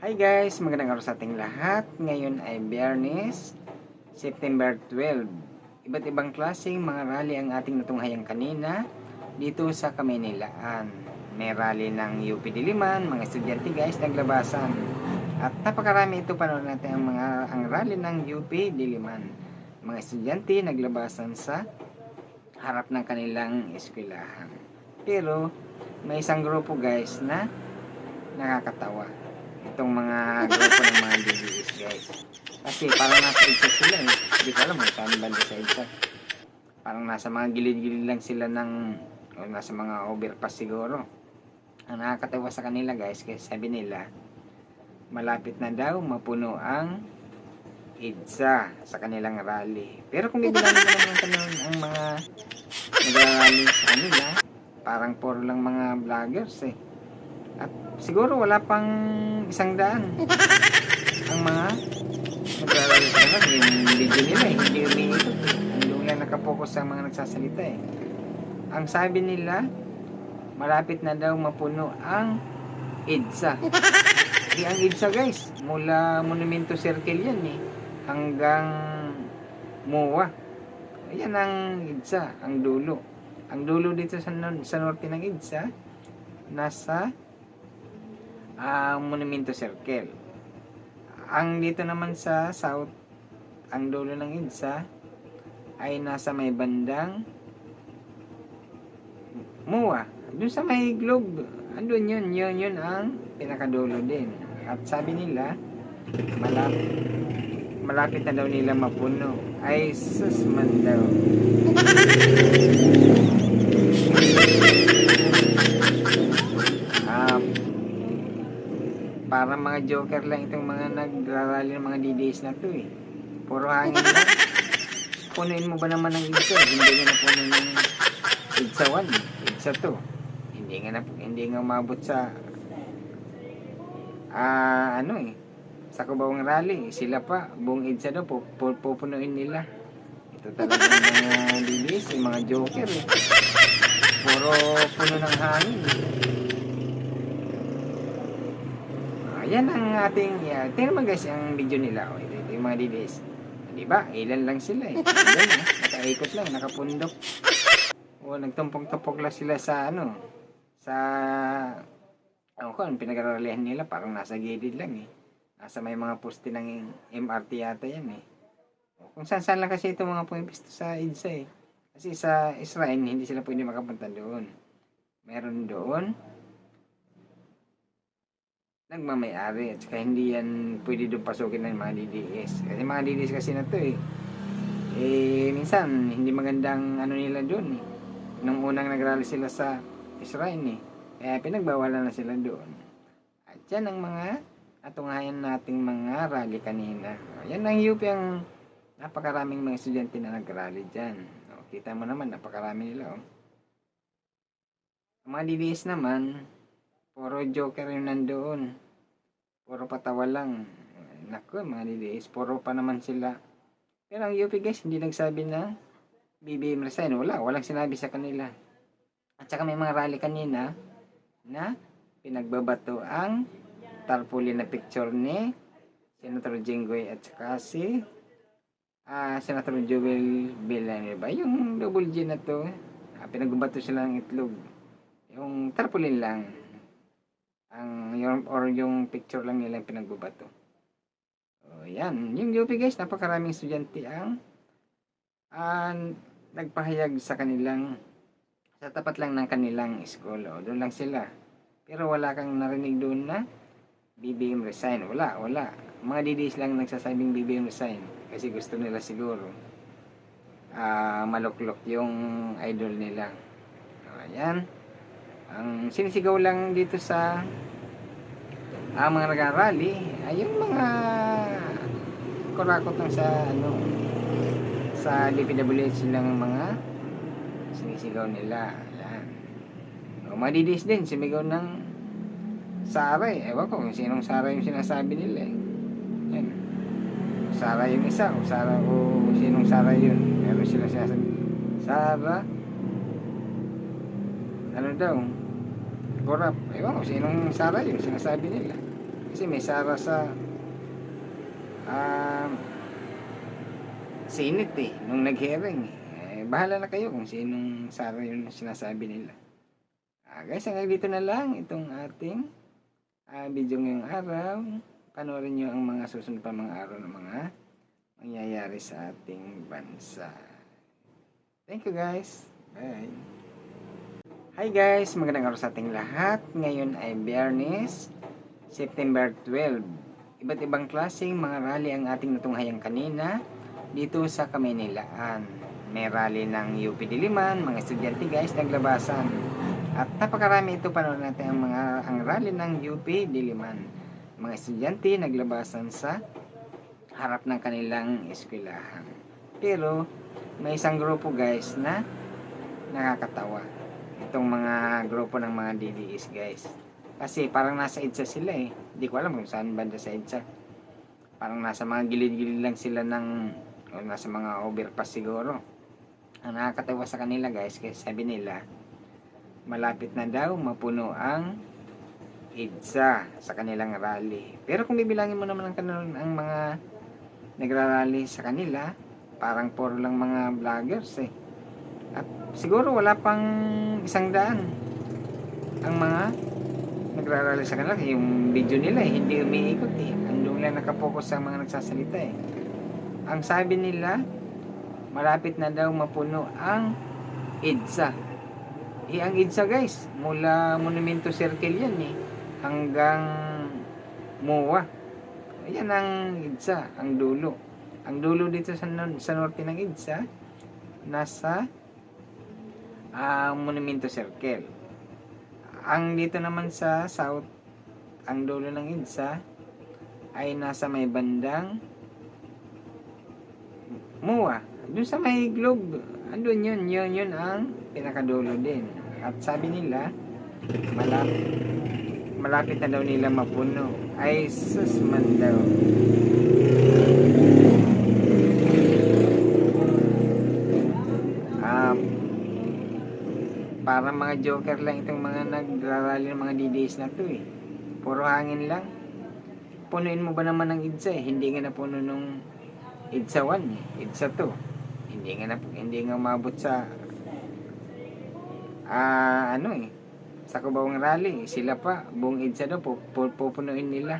Hi guys, magandang araw sa ating lahat. Ngayon ay Biyernes, September 12. Iba't ibang klaseng mga rally ang ating natunghayang kanina dito sa Kamaynilaan. May rally ng UP Diliman, mga estudyante guys, naglabasan. At napakarami ito panood natin ang mga ang rally ng UP Diliman. Mga estudyante naglabasan sa harap ng kanilang eskwelahan. Pero may isang grupo guys na nakakatawa itong mga grupo ng mga DBS guys. Kasi parang nasa EDSA sila eh. Hindi ko alam kung saan banda sa EDSA. Parang nasa mga gilid-gilid lang sila ng o nasa mga overpass siguro. Ang nakakatawa sa kanila guys kasi sabi nila malapit na daw mapuno ang EDSA sa kanilang rally. Pero kung bibilang mo naman kanon ang mga nagrarally sa kanila, parang puro lang mga vloggers eh. At siguro wala pang isang daan ang mga sa kanila. Yung video nila eh, hindi umiikot. Hindi lang nakapokus sa mga nagsasalita eh. Ang sabi nila, malapit na daw mapuno ang EDSA. Di ang EDSA guys, mula Monumento Circle yan eh, hanggang MOA. Ayan ang EDSA, ang dulo. Ang dulo dito sa, sa norte ng EDSA, nasa ah, Monumento Circle. Ang dito naman sa south, ang dulo ng EDSA, ay nasa may bandang MOA. Doon sa may globe, andun yun, yun, yun ang pinakadulo din. At sabi nila, malap, malapit na daw nila mapuno. Ay, sus man daw. Para mga joker lang itong mga nagrarally ng mga DDS na to eh. Puro hangin lang. Punuin mo ba naman ng idsa? Hindi nga na puno ng idsa 1, idsa 2. Hindi nga na, hindi nga umabot sa ah ano eh sa Cubawang Rally sila pa buong EDSA daw pu- pu- pupunuin nila ito talaga mga DDS yung mga joker eh puro puno ng hangin ayan ang ating yeah. tingnan mo guys ang video nila oh, ito, ito yung mga DDS di ba ilan lang sila eh ilan eh nakaikot lang nakapundok o nagtumpok-tumpok lang sila sa ano sa ano ko, pinag-aralihan nila parang nasa gilid lang eh. Nasa may mga poste ng MRT yata yan eh. O, Kung saan saan lang kasi ito mga pumipisto sa EDSA eh. Kasi sa Israel, hindi sila pwede makapunta doon. Meron doon, nagmamayari at saka hindi yan pwede doon pasukin ng mga DDS. Kasi mga DDS kasi na to eh. Eh, minsan, hindi magandang ano nila doon eh. Nung unang nagrally sila sa Israel eh. Kaya pinagbawalan na sila doon. At yan ang mga atunghayan nating mga rally kanina. Yan ang UP ang napakaraming mga estudyante na nagrally dyan. O, kita mo naman, napakarami nila. Oh. Mga DDS naman, puro joker yung nandoon. Puro patawa lang. Naku, mga DDS, puro pa naman sila. Pero ang UP guys, hindi nagsabi na BBM resign. Wala, walang sinabi sa kanila. At saka may mga rally kanina, na pinagbabato ang tarpaulin na picture ni Senator Jinggoy at saka si ah Senator Joel Villanueva. Yung double G na to, ah, pinagbabato sila ng itlog. Yung tarpaulin lang. Ang yung, or yung picture lang nila pinagbabato. Oh, yan. Yung UP guys, napakaraming estudyante ang ah, nagpahayag sa kanilang sa tapat lang ng kanilang school. O, doon lang sila. Pero wala kang narinig doon na BBM resign. Wala, wala. Mga DDs lang nagsasabing BBM resign. Kasi gusto nila siguro ah maluklok yung idol nila. O, ayan. Ang sinisigaw lang dito sa ah, mga nag-rally ay yung mga kurakot lang sa ano sa DPWH silang mga sinisigaw nila. Yan. O, madidis din, sumigaw ng Sara eh. Ewan ko kung sinong Sara yung sinasabi nila eh. Yan. Sara yung isa, o Sara o sinong Sara yun. Meron sila sinasabi. Sara, ano daw, korap. Ewan ko sinong Sara yung sinasabi nila. Kasi may Sara sa um, Senate eh, nung nag-hearing eh. Eh, bahala na kayo kung sinong Sara yung sinasabi nila. Ah, guys, hanggang dito na lang itong ating ah, video ngayong araw. Panoorin nyo ang mga susunod pa mga araw ng mga mangyayari sa ating bansa. Thank you guys. Bye. Hi guys, magandang araw sa ating lahat. Ngayon ay Biyernes, September 12. Iba't ibang klaseng mga rally ang ating natunghayang kanina dito sa Kamaynilaan. May rally ng UP Diliman, mga estudyante guys naglabasan. At napakarami ito panoorin natin ang mga ang rally ng UP Diliman. Mga estudyante naglabasan sa harap ng kanilang eskwelahan. Pero may isang grupo guys na nakakatawa. Itong mga grupo ng mga DDS guys. Kasi parang nasa EDSA sila eh. Hindi ko alam kung saan banda sa EDSA. Parang nasa mga gilid-gilid lang sila ng o nasa mga overpass siguro. Ang nakakatawa sa kanila guys, kasi sabi nila, malapit na daw mapuno ang EDSA sa kanilang rally. Pero kung bibilangin mo naman ang, kanil- ang mga nagrarally sa kanila, parang puro lang mga vloggers eh. At siguro wala pang isang daan ang mga nagrarally sa kanila. Yung video nila eh, hindi umiikot eh. Andun lang nakapokus sa mga nagsasalita eh. Ang sabi nila, malapit na daw mapuno ang EDSA. Eh, ang EDSA guys, mula Monumento Circle yan eh, hanggang MOA. Ayan ang EDSA, ang dulo. Ang dulo dito sa, sa norte ng EDSA, nasa ah, Monumento Circle. Ang dito naman sa south, ang dulo ng EDSA, ay nasa may bandang MOA. Doon sa may globe, andun yun, yun, yun ang pinakadulo din. At sabi nila, malapit, malapit na daw nila mapuno. Ay, sus daw. Para mga joker lang itong mga nagrarally ng mga DDs na to eh. Puro hangin lang. Punuin mo ba naman ng IDSA eh? Hindi nga napuno nung IDSA 1 eh. IDSA 2. Hindi nga na, hindi nga umabot sa ah ano eh sa Cubawang Rally sila pa buong EDSA daw pu- pu- pupunuin nila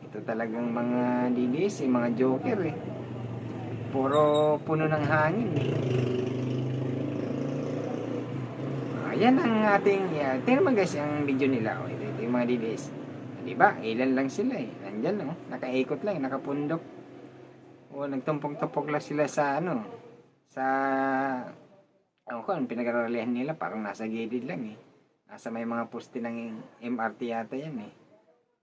ito talagang mga DDS eh, mga joker eh puro puno ng hangin eh. Ayan ang ating yeah, tingnan mo guys ang video nila oh, ito, ito yung mga DDS di ba? Ilan lang sila eh. Nandyan oh. Nakaikot lang nakapundok. O nagtumpok-tumpok lang sila sa ano sa ano ko, ang pinag-aralihan nila. Parang nasa gilid lang eh. Nasa may mga poste ng MRT yata yan eh.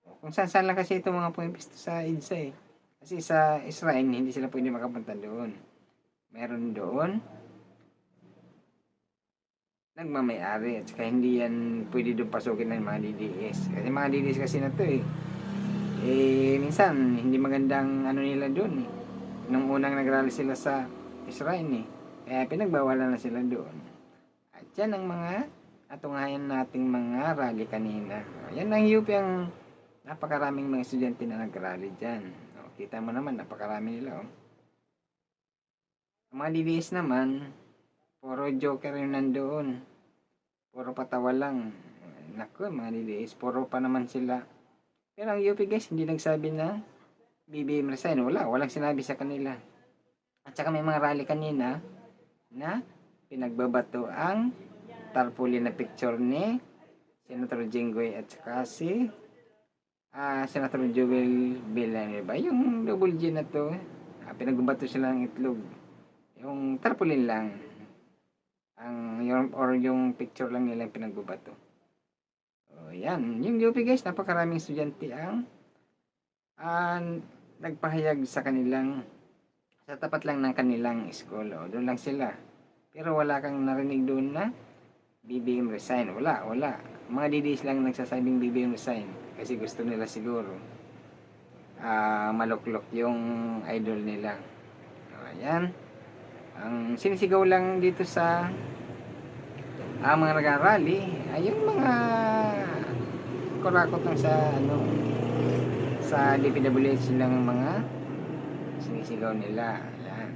O, Kung saan saan lang kasi itong mga pumipisto sa EDSA eh. Kasi sa Israel, hindi sila pwede makapunta doon. Meron doon, nagmamayari at saka hindi yan pwede doon pasukin ng mga DDS. Kasi mga DDS kasi na to eh. Eh, minsan, hindi magandang ano nila doon eh. Nung unang nagrally sila sa Israel eh. Kaya pinagbawalan na sila doon. At yan ang mga atunghayan nating mga rally kanina. Yan ang UP ang napakaraming mga estudyante na nagrally dyan. O, kita mo naman, napakarami nila. Oh. Mga DDS naman, puro joker yung nandoon. Puro patawa lang. Naku, mga DDS, puro pa naman sila. Pero ang UP guys, hindi nagsabi na BBM resign. Wala, walang sinabi sa kanila. At saka may mga rally kanina na pinagbabato ang tarpaulin na picture ni Senator Jenggoy at saka si ah, Senator Joel Villanueva. Yung double G na to, ah, pinagbabato sila ng itlog. Yung tarpaulin lang. Ang yung, or yung picture lang nila yung pinagbabato. So, yan. Yung UP guys, napakaraming estudyante ang ah, nagpahayag sa kanilang sa tapat lang ng kanilang school. O, doon lang sila. Pero wala kang narinig doon na BBM resign. Wala, wala. Mga DDs lang nagsasabing BBM resign. Kasi gusto nila siguro ah maluklok yung idol nila. O, ayan. Ang sinisigaw lang dito sa ang mga nag-rally ay yung mga kurakot lang sa ano sa DPWH silang mga sinisigaw nila. Yan.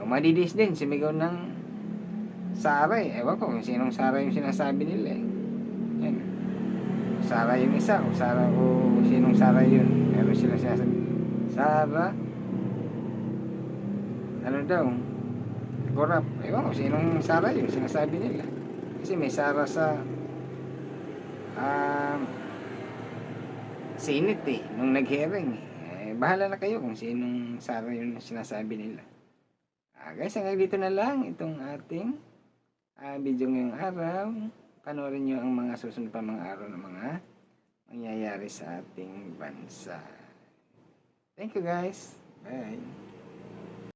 O, madidis din, sumigaw ng Sara eh. Ewan ko kung sinong Sara yung sinasabi nila eh. Yan. Sara yung isa, o Sara o sinong Sara yun. Meron sila sinasabi. Sara, ano daw, korap. Ewan ko sinong Sara yung sinasabi nila. Kasi may Sara sa um, Senate eh, nung nag-hearing eh. Eh, bahala na kayo kung sinong Sara yung sinasabi nila. Ah, guys, hanggang dito na lang itong ating ah, video ngayong araw. Panoorin nyo ang mga susunod pa mga araw ng mga mangyayari sa ating bansa. Thank you guys. Bye.